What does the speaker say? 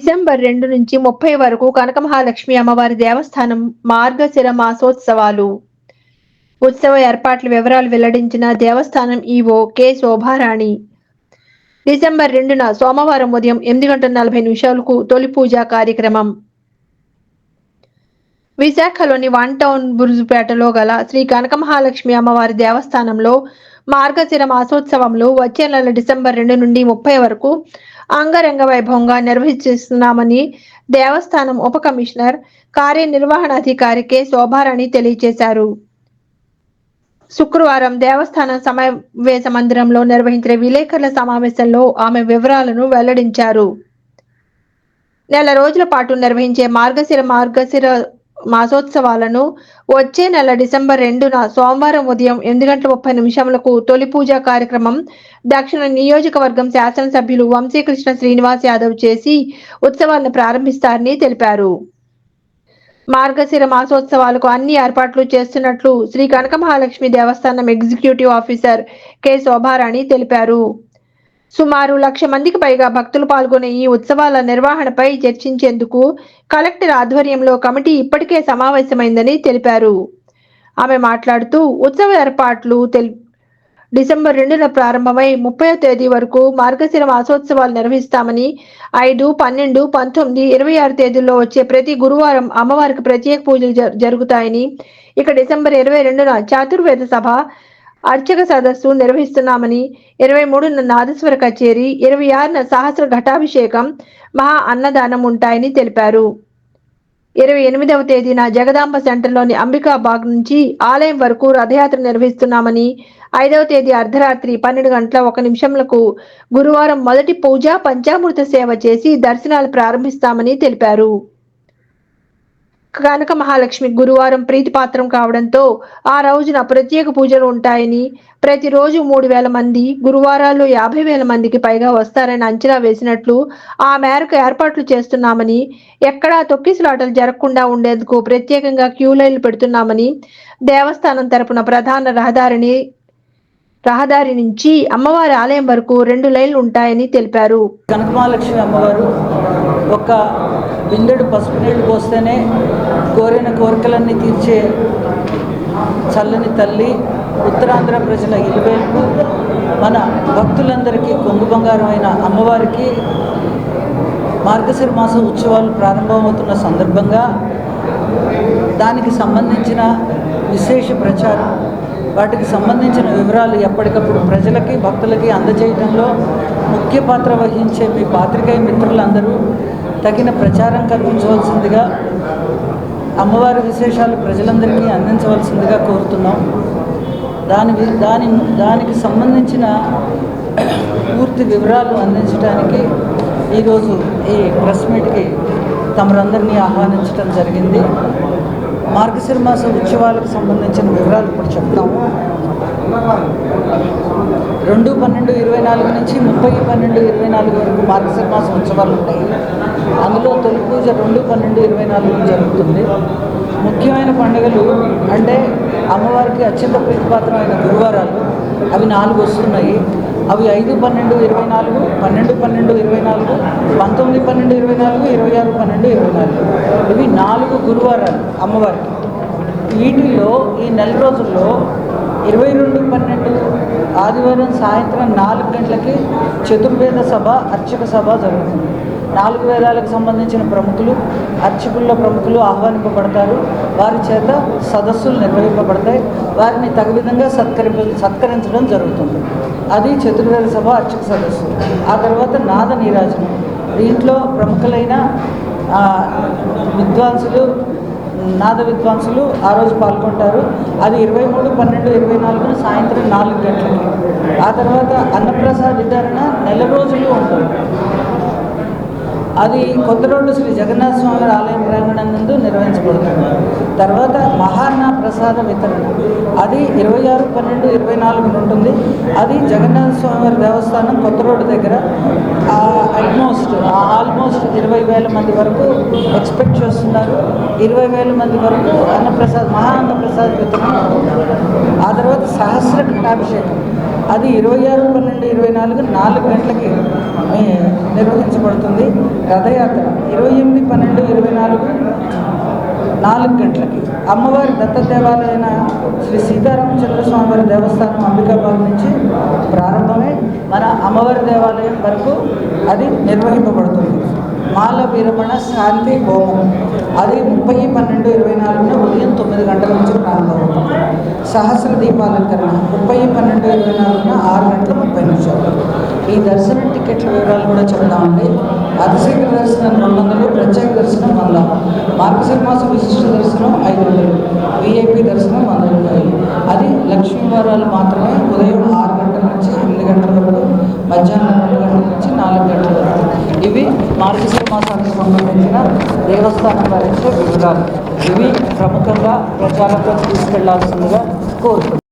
December రెండు నుంచి ముప్పై వరకు కనక మహాలక్ష్మి అమ్మవారి దేవస్థానం మార్గశిర మాసోత్సవాలు. ఉత్సవ ఏర్పాట్ల వివరాలు వెల్లడించిన దేవస్థానం ఈవో కె శోభారాణి. డిసెంబర్ రెండున సోమవారం ఉదయం ఎనిమిది గంటల నలభై నిమిషాలకు తొలి పూజా కార్యక్రమం. విశాఖలోని వన్ టౌన్ బురుజుపేటలో గల శ్రీ కనక మహాలక్ష్మి అమ్మవారి దేవస్థానంలో మార్గశిర మాసోత్సవంలో వచ్చే నెల డిసెంబర్ రెండు నుండి ముప్పై వరకు అంగరంగ వైభవంగా నిర్వహిస్తున్నామని దేవస్థానం ఉప కమిషనర్ కార్యనిర్వహణాధికారి కె. శోభారాణి తెలియజేశారు. శుక్రవారం దేవస్థానం సమావేశ మందిరంలో నిర్వహించిన విలేకరుల సమావేశంలో ఆమె వివరాలను వెల్లడించారు. నెల రోజుల పాటు నిర్వహించే మార్గశిర మార్గశిర మాసోత్సవాలను వచ్చే నెల డిసెంబర్ రెండున సోమవారం ఉదయం ఎనిమిది గంటల ముప్పై నిమిషములకు తొలి పూజా కార్యక్రమం దక్షిణ నియోజకవర్గం శాసనసభ్యులు వంశీకృష్ణ శ్రీనివాస్ యాదవ్ చేసి ఉత్సవాలను ప్రారంభిస్తారని తెలిపారు. మార్గశిర మాసోత్సవాలకు అన్ని ఏర్పాట్లు చేస్తున్నట్లు శ్రీ కనక మహాలక్ష్మి దేవస్థానం ఎగ్జిక్యూటివ్ ఆఫీసర్ కె శోభారాణి తెలిపారు. సుమారు లక్ష మందికి పైగా భక్తులు పాల్గొనే ఈ ఉత్సవాల నిర్వహణపై చర్చించేందుకు కలెక్టర్ ఆధ్వర్యంలో కమిటీ ఇప్పటికే సమావేశమైందని తెలిపారు. ఆమె మాట్లాడుతూ ఉత్సవ ఏర్పాట్లు తెల్ డిసెంబర్ రెండున ప్రారంభమై ముప్పై తేదీ వరకు మార్గశిర మాసోత్సవాలు నిర్వహిస్తామని ఐదు పన్నెండు పంతొమ్మిది ఇరవై ఆరు తేదీల్లో వచ్చే ప్రతి గురువారం అమ్మవారికి ప్రత్యేక పూజలు జ- జరుగుతాయని ఇక డిసెంబర్ ఇరవై రెండున చాతుర్వేద సభ అర్చక సదస్సు నిర్వహిస్తున్నామని ఇరవై మూడున నాదస్వర కచేరి ఇరవై ఆరున సహస్ర ఘటాభిషేకం మహా అన్నదానం ఉంటాయని తెలిపారు. ఇరవై ఎనిమిదవ తేదీన జగదాంబ సెంటర్లోని అంబికాబాగ్ నుంచి ఆలయం వరకు రథయాత్ర నిర్వహిస్తున్నామని ఐదవ తేదీ అర్ధరాత్రి పన్నెండు గంటల ఒక నిమిషంలకు గురువారం మొదటి పూజ పంచామృత సేవ చేసి దర్శనాలు ప్రారంభిస్తామని తెలిపారు. కనక మహాలక్ష్మి గురువారం ప్రీతిపాత్రం కావడంతో ఆ రోజున ప్రత్యేక పూజలు ఉంటాయని ప్రతిరోజు మూడు వేల మంది గురువారాల్లో యాభై వేల మందికి పైగా వస్తారని అంచనా వేసినట్లు ఆ మేరకు ఏర్పాట్లు చేస్తున్నామని ఎక్కడా తొక్కిసలాటలు జరగకుండా ఉండేందుకు ప్రత్యేకంగా క్యూ లైన్లు పెడుతున్నామని దేవస్థానం తరపున ప్రధాన రహదారిని రహదారి నుంచి అమ్మవారి ఆలయం వరకు రెండు లైన్లు ఉంటాయని తెలిపారు. కనకమహాలక్ష్మి అమ్మవారు ఒక బిందెడు పసుపు నీళ్ళు పోస్తేనే కోరిన కోరికలన్నీ తీర్చే చల్లని తల్లి ఉత్తరాంధ్ర ప్రజల ఇలువేల్పు మన భక్తులందరికీ కొంగు బంగారమైన అమ్మవారికి మార్గశిర మాస ఉత్సవాలు ప్రారంభమవుతున్న సందర్భంగా దానికి సంబంధించిన విశేష ప్రచారం వాటికి సంబంధించిన వివరాలు ఎప్పటికప్పుడు ప్రజలకి భక్తులకి అందజేయడంలో ముఖ్య పాత్ర వహించే మీ పాత్రికేయ మిత్రులందరూ తగిన ప్రచారం కల్పించవలసిందిగా అమ్మవారి విశేషాలు ప్రజలందరికీ అందించవలసిందిగా కోరుతున్నాం. దాని వి- దాని దానికి సంబంధించిన పూర్తి వివరాలు అందించడానికి ఈరోజు ఈ ప్రెస్ మీట్కి తమరందరినీ ఆహ్వానించడం జరిగింది. మార్గశిర మాస ఉత్సవాలకు సంబంధించిన వివరాలు ఇప్పుడు చెప్తాము రెండు పన్నెండు ఇరవై నాలుగు నుంచి ముప్పై పన్నెండు ఇరవై నాలుగు వరకు మార్గశిర మాస ఉత్సవాలు ఉంటాయి. అందులో తొలి పూజ రెండు పన్నెండు ఇరవై నాలుగు జరుగుతుంది. ముఖ్యమైన పండుగలు అంటే అమ్మవారికి అత్యంత ప్రీతిపాత్రమైన గురువారాలు. అవి నాలుగు వస్తున్నాయి. అవి ఐదు పన్నెండు ఇరవై నాలుగు పన్నెండు పన్నెండు ఇరవై నాలుగు పంతొమ్మిది పన్నెండు ఇరవై నాలుగు ఇరవై ఆరు పన్నెండు ఇరవై నాలుగు. ఇవి నాలుగు గురువారాలు అమ్మవారికి. వీటిల్లో ఈ నెల రోజుల్లో ఇరవై రెండు పన్నెండు ఆదివారం సాయంత్రం నాలుగు గంటలకి చతుర్వేద సభ అర్చక సభ జరుగుతుంది. నాలుగు వేదాలకు సంబంధించిన ప్రముఖులు అర్చకుల్లో ప్రముఖులు ఆహ్వానింపబడతారు. వారి చేత సదస్సులు నిర్వహింపబడతాయి. వారిని తగు విధంగా సత్కరింప సత్కరించడం జరుగుతుంది. అది చతుర్వేద సభ అర్చక సదస్సు. ఆ తర్వాత నాద నీరాజనం. దీంట్లో ప్రముఖులైన విద్వాంసులు నాద విద్వాంసులు ఆ రోజు పాల్గొంటారు. అది ఇరవై మూడు పన్నెండు ఇరవై నాలుగున సాయంత్రం నాలుగు గంటలకి. ఆ తర్వాత అన్నప్రసాద విధారణ నెల రోజులు ఉంటుంది. అది కొత్త రోడ్డు శ్రీ జగన్నాథ స్వామి ఆలయం ప్రాంగణం నందు నిర్వహించబడుతుంది. తర్వాత ప్రసాద వితరణ. అది ఇరవై ఆరు పన్నెండు ఇరవై నాలుగున ఉంటుంది. అది జగన్నాథ స్వామి వారి దేవస్థానం కొత్త రోడ్డు దగ్గర ఆల్మోస్ట్ ఆల్మోస్ట్ ఇరవై వేల మంది వరకు ఎక్స్పెక్ట్ చేస్తున్నారు. ఇరవై వేల మంది వరకు అన్నప్రసాద్ మహాన్నప్రసాద్ వితరణ ఆ తర్వాత సహస్ర ఘటాభిషేకం అది ఇరవై ఆరు పన్నెండు ఇరవై నాలుగు నాలుగు గంటలకి నిర్వహించబడుతుంది రథయాత్ర. ఇరవై ఎనిమిది పన్నెండు ఇరవై నాలుగు నాలుగు గంటలకి. అమ్మవారి దత్త దేవాలయన శ్రీ సీతారామచంద్ర స్వామి వారి దేవస్థానం అంబికాబాద్ నుంచి ప్రారంభమై మన అమ్మవారి దేవాలయం వరకు అది నిర్వహింపబడుతుంది. మాల వీరమణ శాంతి హోమం. అది ముప్పై పన్నెండు ఇరవై నాలుగున ఉదయం తొమ్మిది గంటల నుంచి ప్రారంభమవుతుంది. సహస్ర దీపాలంకరణ ముప్పై పన్నెండు ఇరవై నాలుగున ఆరు గంటల ముప్పై నిమిషాలు. ఈ దర్శనం టికెట్ల వివరాలు కూడా చెప్తామండి అతిశీఘ్ర దర్శనం రెండు వందలు ప్రత్యేక దర్శనం వంద మార్గశిర మాసం విశిష్ట దర్శనం ఐదు వందలు. విఐపి దర్శనం వంద రూపాయలు అది లక్ష్మీ వారాలు మాత్రమే ఉదయం ఆరు గంటల నుంచి ఎనిమిది గంటల వరకు మధ్యాహ్నం రెండు గంటల నుంచి నాలుగు గంటల వరకు. ఇవి మార్గశిర మాసానికి సంబంధించిన దేవస్థానం వారించే వివరాలు. ఇవి ప్రముఖంగా ప్రచారంలో తీసుకెళ్ళాల్సిందిగా కోరుతున్నాను